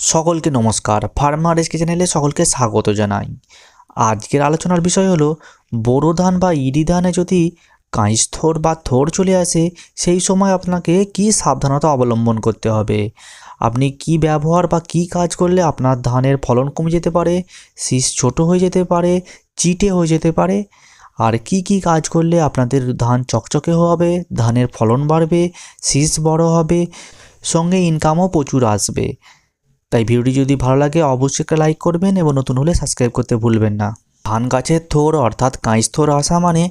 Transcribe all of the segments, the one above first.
সকলকে নমস্কার। Farmer SK চ্যানেলে সকলকে স্বাগত জানাই। আজকের আলোচনার বিষয় হলো বোরো ধান বা ইডি ধানে যদি কাঁইশ থোর বা থোর চলে আসে, সেই সময় আপনাকে কি সাবধানতা অবলম্বন করতে হবে? আপনি কি ব্যবহার বা কি কাজ করলে আপনার ধানের ফলন কমে যেতে পারে, শীষ ছোট হয়ে যেতে পারে, চিটে হয়ে যেতে পারে? আর কি কি কাজ করলে আপনাদের ধান চকচকে হবে, ধানের ফলন বাড়বে, শীষ বড় হবে, সঙ্গে ইনকামও প্রচুর আসবে? তাই ভিডিওটি যদি ভালো লাগে, অবশ্যই একটা লাইক করবেন এবং নতুন হলে সাবস্ক্রাইব করতে ভুলবেন না। ধান গাছের থোর অর্থাৎ কাঁচ থোর আসা মানে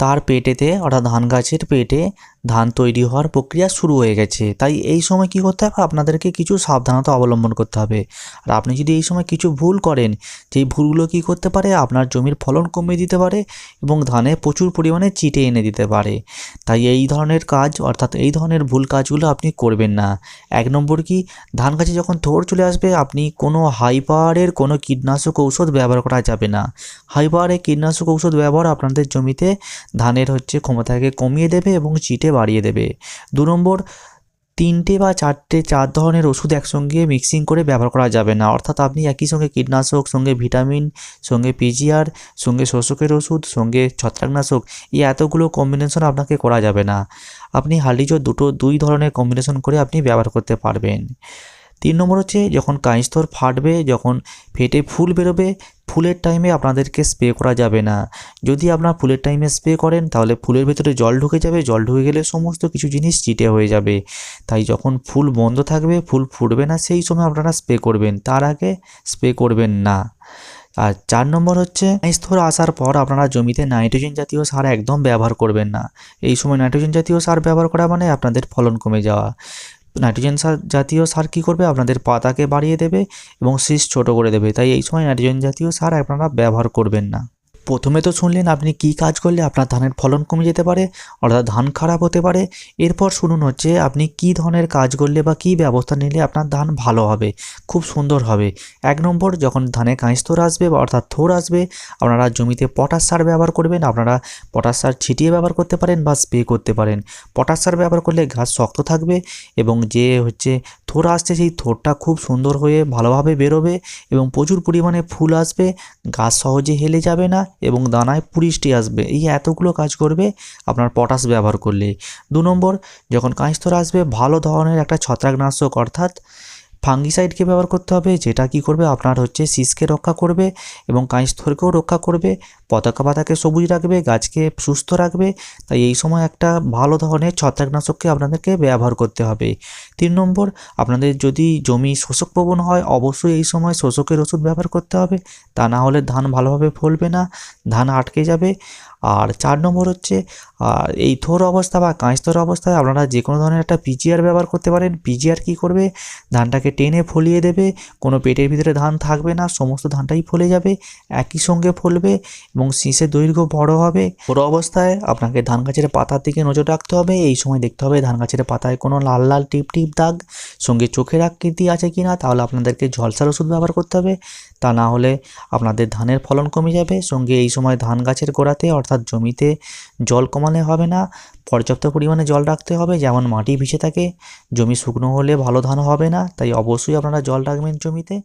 তার পেটেতে অর্থাৎ ধান গাছের পেটে ধান তৈরি হওয়ার প্রক্রিয়া শুরু হয়ে গেছে। তাই এই সময় কি করতে হবে? আপনাদেরকে কিছু সাবধানতা অবলম্বন করতে হবে। আর আপনি যদি এই সময় কিছু ভুল করেন সেই ভুলগুলো কি করতে পারে? আপনার জমির ফলন কমিয়ে দিতে পারে এবং ধানে প্রচুর পরিমাণে চিটে এনে দিতে পারে। তাই এই ধরনের কাজ, অর্থাৎ এই ধরনের ভুল কাজগুলো আপনি করবেন না। এক নম্বর কি? ধান গাছে যখন থোর চলে আসবে, আপনি কোনো হাই পাওয়ারের কোনো কীটনাশক ঔষধ ব্যবহার করা যাবে না। হাই পাওয়ারের কীটনাশক ঔষধ ব্যবহার আপনাদের জমিতে ধানের হচ্ছে ক্ষমতাকে কমিয়ে দেবে এবং চিটে বাড়িয়ে দেবে। দু নম্বর, তিনটে বা চারটে চার ধরনের ওষুধ একসঙ্গে মিক্সিং করে ব্যবহার করা যাবে না। অর্থাৎ আপনি একই সঙ্গে কীটনাশক, সঙ্গে ভিটামিন, সঙ্গে পিজিআর সঙ্গে শোষকের ওষুধ, সঙ্গে ছত্রাকনাশক, এই এতগুলো কম্বিনেশন আপনাকে করা যাবে না। আপনি হালিজোর দুটো, দুই ধরনের কম্বিনেশন করে আপনি ব্যবহার করতে পারবেন। তিন নম্বর হচ্ছে, যখন কাঁইস্তর ফাটবে, যখন ফেটে ফুল বেরোবে, ফুলের টাইমে আপনাদেরকে স্প্রে করা যাবে না। যদি আপনার ফুলের টাইমে স্প্রে করেন, তাহলে ফুলের ভেতরে জল ঢুকে যাবে, জল ঢুকে গেলে সমস্ত কিছু জিনিস চিটে হয়ে যাবে। তাই যখন ফুল বন্ধ থাকবে, ফুল ফুটবে না, সেই সময় আপনারা স্প্রে করবেন। তার আগে স্প্রে করবেন না। আর চার নম্বর হচ্ছে স্তর আসার পর আপনারা জমিতে নাইট্রোজেন জাতীয় সার একদম ব্যবহার করবেন না। এই সময় নাইট্রোজেন জাতীয় সার ব্যবহার করা মানে আপনাদের ফলন কমে যাওয়া। নাইট্রোজেন সার জাতীয় সার কী করবে? আপনাদের পাতাকে বাড়িয়ে দেবে এবং শীষ ছোট করে দেবে। তাই এই সময় নাইট্রোজেন জাতীয় সার আপনারা ব্যবহার করবেন না। প্রথমে তো শুনলেন আপনি কি কাজ করলে আপনার ধানের ফলন কমে যেতে পারে, অর্থাৎ ধান খারাপ হতে পারে। এরপর শুনুন হচ্ছে, আপনি কি ধরনের কাজ করলে বা কি ব্যবস্থা নিলে আপনার ধান ভালো হবে, খুব সুন্দর হবে। এক নম্বর, যখন ধানে কাঁচতোর আসবে বা অর্থাৎ থোর আসবে, আপনারা জমিতে পটাশ সার ব্যবহার করবেন, আপনারা পটাশ সার ছিটিয়ে ব্যবহার করতে পারেন বা স্প্রে করতে পারেন। পটাশ সার ব্যবহার করলে ঘাস শক্ত থাকবে এবং যে হচ্ছে থোর আসছে, সেই থোরটা খুব সুন্দর হয়ে ভালোভাবে বেরোবে এবং প্রচুর পরিমাণে ফুল আসবে গাছ সহজে হেলে যাবে না এবং দানায় পুরিষ্টি আসবে। এই এতগুলো কাজ করবে আপনার পটাশ ব্যবহার করলে দু নম্বর, যখন কাঁচতর আসবে, ভালো ধরনের একটা ছত্রাকনাশক, অর্থাৎ ফাঙ্গিসাইডকে ব্যবহার করতে হবে, যেটা কি করবে? আপনার হচ্ছে শীষকে রক্ষা করবে এবং কাঁচথরকেও রক্ষা করবে। পতাকা পাতাকে সবুজ রাখবে, গাছকে সুস্থ রাখবে। তাই এই সময় একটা ভালো ধরনের ছত্রাকনাশককে আপনাদেরকে ব্যবহার করতে হবে। তিন নম্বর, আপনাদের যদি জমি শোষক প্রবণ হয়, অবশ্যই এই সময় শোষকের ওষুধ ব্যবহার করতে হবে। তা না হলে ধান ভালোভাবে ফলবে না, ধান আটকে যাবে। আর চার নম্বর হচ্ছে এই থোর অবস্থা বা কাঁচতর অবস্থায় আপনারা যে কোনো ধরনের একটা পিজিআর ব্যবহার করতে পারেন। পিজিআর কী করবে? ধানটাকে টেনে ফলিয়ে দেবে, কোনো পেটের ভিতরে ধান থাকবে না, সমস্ত ধানটাই ফলে যাবে, একই সঙ্গে ফলবে এবং শীষের দৈর্ঘ্য বড় হবে। বড় অবস্থায় আপনাকে ধান গাছের পাতার দিকে নজর রাখতে হবে, এই সময় দেখতে হবে ধান গাছের পাতায় কোনো লাল লাল টিপ টিপ দাগ। সঙ্গে চোখের আকৃতি আছে কি না তাহলে আপনাদেরকে ঝলসার ওষুধ ব্যবহার করতে হবে। তা না হলে আপনাদের ধানের ফলন কমে যাবে। সঙ্গে এই সময় ধান গাছের গোড়াতে, অর্থাৎ জমিতে জল কমালে হবে না। পর্যাপ্ত পরিমাণে জল রাখতে হবে, যেমন মাটি ভিজে থাকে। জমি শুকনো হলে ভালো ধান হবে না, তাই অবশ্যই আপনারা জল রাখবেন জমিতে।